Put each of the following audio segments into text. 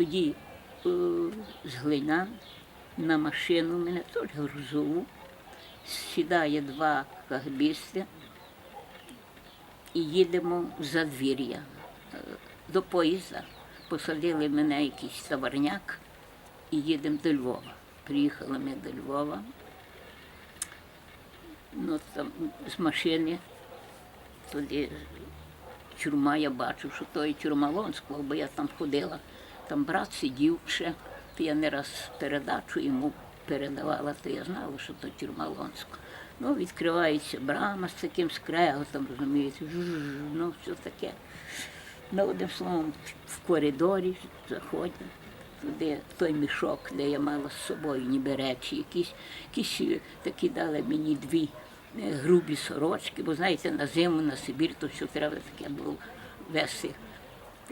Тоді е, з глина на машину мене теж грузову. Сідає два кагбісти і їдемо в задвір'я е, до поїзда. Посадили мене якийсь товарняк і їдемо до Львова. Приїхали ми до Львова. Ну, там з машини туди тюрма, я бачу, що то і тюрма Лонського, бо я там ходила. Там брат сидів ще, я не раз передачу йому передавала, то я знала, що то тюрма Лонського. Ну, відкривається брама з таким скреготом, розумієте, ну, все таке. Ну, одним словом, в коридорі заходять. Туди той мішок, де я мала з собою, ніби речі, якісь, якісь е, такі дали мені дві е, грубі сорочки, бо знаєте, на зиму, на Сибір, то що треба таке було вести.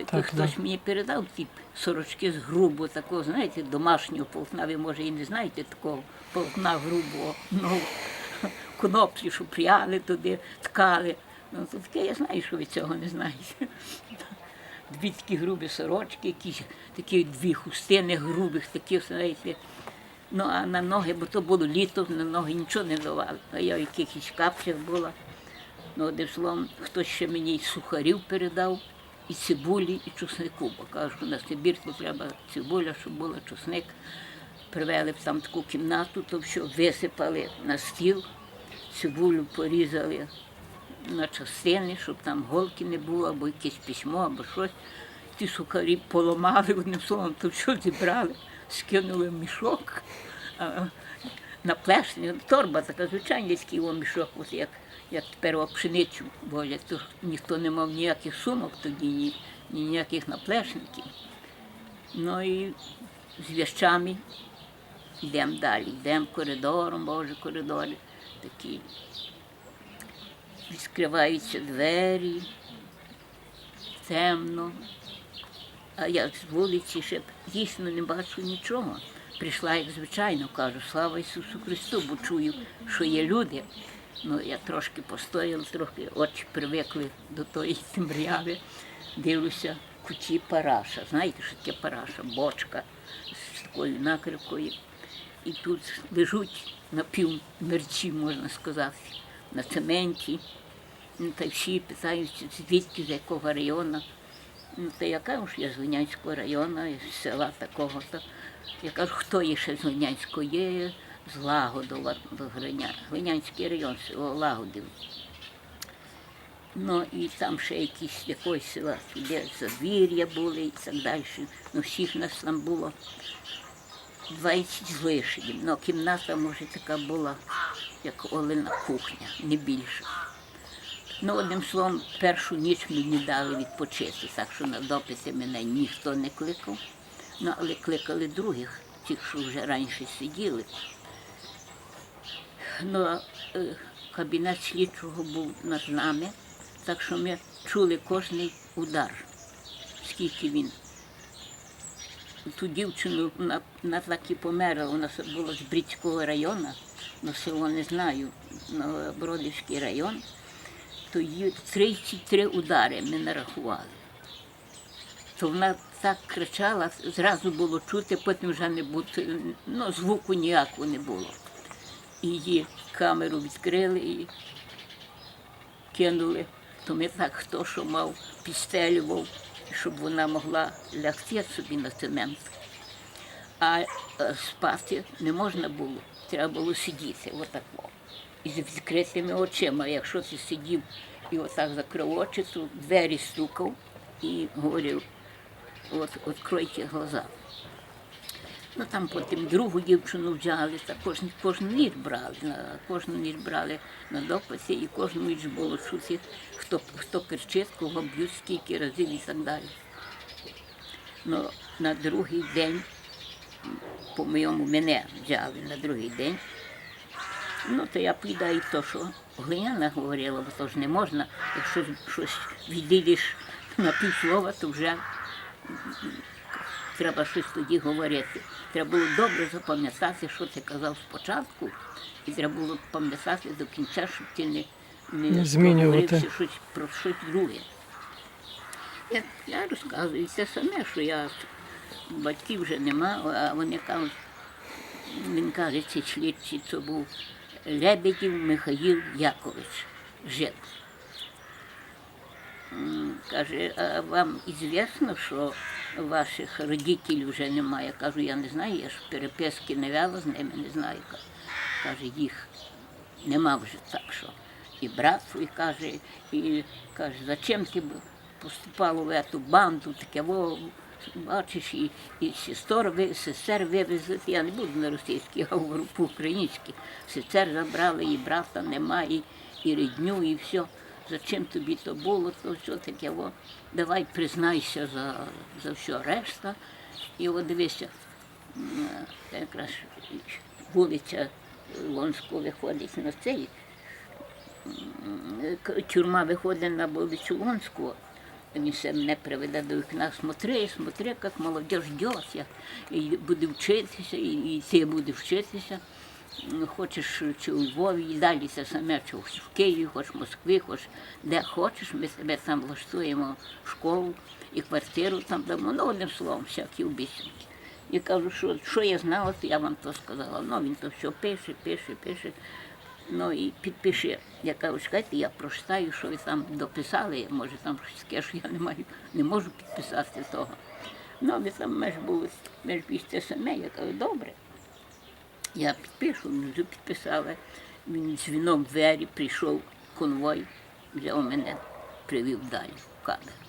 Так, хтось да. мені передав ті сорочки з грубо, такого, знаєте, домашнього полотна, ви може і не знаєте такого полотна грубого, ну, коноплі, що пряли туди, ткали. Ну, то таке я знаю, що ви цього не знаєте. Дві такі грубі сорочки, якісь такі дві хустини грубих, такі, знаєте. Ну, а на ноги, бо то було літо, на ноги нічого не давали. А я в якихось капцях була. Ну, одним словом, хтось ще мені і сухарів передав, і цибулі, і чеснику. Бо кажуть, що на Сибір то треба цибуля, щоб була чесник. Привели в там таку кімнату, то все висипали на стіл, цибулю порізали на частини, щоб там голки не було, або якесь письмо, або щось. Ті сухарі поламали, одним словом, то все зібрали, скинули мішок. На плешні, торба така, звичайний мішок, от як, як тепер пшеницю возять, то ніхто не мав ніяких сумок тоді, ні, ні ніяких наплешників. Ну і з віщами йдемо далі, йдемо коридором, боже, коридори такі. Відкриваються двері, темно. А я з вулиці ще дійсно не бачу нічого. Прийшла, як звичайно, кажу, слава Ісусу Христу, бо чую, що є люди. Ну, я трошки постояла, трохи очі привикли до тої темряви. Дивлюся, куті параша. Знаєте, що таке параша? Бочка з такою накривкою. І тут лежуть напівмерчі, можна сказати, на цементі. Ну, та всі питають, звідки, з якого району. Ну, то я кажу, що я з Глинянського району, з села такого. то Я кажу, хто є ще з Глинянського? Є з до Глиня. Глинянський район, село Лагодів. Ну і там ще якісь з якогось села, де задвір'я були і так далі. Ну, всіх нас там було 20 з лишенням. Ну, кімната, може, така була, як Олена кухня, не більше. Ну, одним словом, першу ніч мені дали відпочити, так що на дописи мене ніхто не кликав. Ну, але кликали других, тих, що вже раніше сиділи. Ну, а, е, кабінет слідчого був над нами, так що ми чули кожний удар, скільки він. Ту дівчину на, на так і померла, вона була з Брідського району, на село не знаю, на Бродівський район то їй 33 удари ми нарахували. То вона так кричала, зразу було чути, потім вже не було, ну, звуку ніякого не було. Її камеру відкрили і кинули. То ми так, хто що мав, підстелював, щоб вона могла лягти собі на цемент. А е, спати не можна було, треба було сидіти отако. І з відкритими очима. Якщо ти сидів і отак закрив очі, то двері стукав і говорив, от відкройте глаза. Ну там потім другу дівчину взяли, та кожну, кожну ніч брали, на, кожну ніч брали на дописи, і кожну ніч було чути, хто, хто кричить, кого б'ють, скільки разів і так далі. Ну, на другий день, по-моєму, мене взяли на другий день. Ну, то я і то, що глиняна говорила, бо то ж не можна, якщо щось відійдеш на півслова, то вже треба щось тоді говорити. Треба було добре запам'ятати, що ти казав спочатку, і треба було пам'ятати до кінця, щоб ти не, не, Не проговорився щось про щось друге. Я, я розказую це саме, що я батьків вже нема, а вони кажуть, він каже, ці слідчі, це був Лебедів Михаїл Якович, жид. М, Каже, а вам известно, що ваших родителів вже немає? Я кажу, я не знаю, я ж переписки не вела з ними, не знаю. Каже, їх нема вже так що. І брат свій каже, і каже, зачем ти б поступало в эту банду, таке во, бачиш, і, і сестер, сестер вивезли, я не буду на російській, я говорю по-українськи. Сестер забрали, і брата немає, і, і рідню, і все. Зачем тобі то було, то все таке, во, давай признайся за, за все решта. І от дивися, якраз вулиця Лонську виходить на цей, тюрма виходить на вулицю Лонську. Він все мене приведе до вікна, смотри, смотри, як молодь ждет, як і буде вчитися, і, і ти будеш вчитися. Ну, Хочеш чи у Львові, і далі саме, чи в Києві, хоч в Москві, хоч де хочеш, ми тебе там влаштуємо в школу і квартиру там дамо, ну одним словом, всякі обіцянки. Я кажу, що, що я знала, то я вам то сказала. Ну, він то все пише, пише, пише. Ну і підпиши. Я кажу, чекайте, я прочитаю, що ви там дописали, може там щось таке, що я не маю, не можу підписати того. Ну, ви там меж були, меж після саме, я кажу, добре. Я підпишу, внизу підписала. Він дзвінок в двері, прийшов конвой, взяв мене, привів далі в камеру.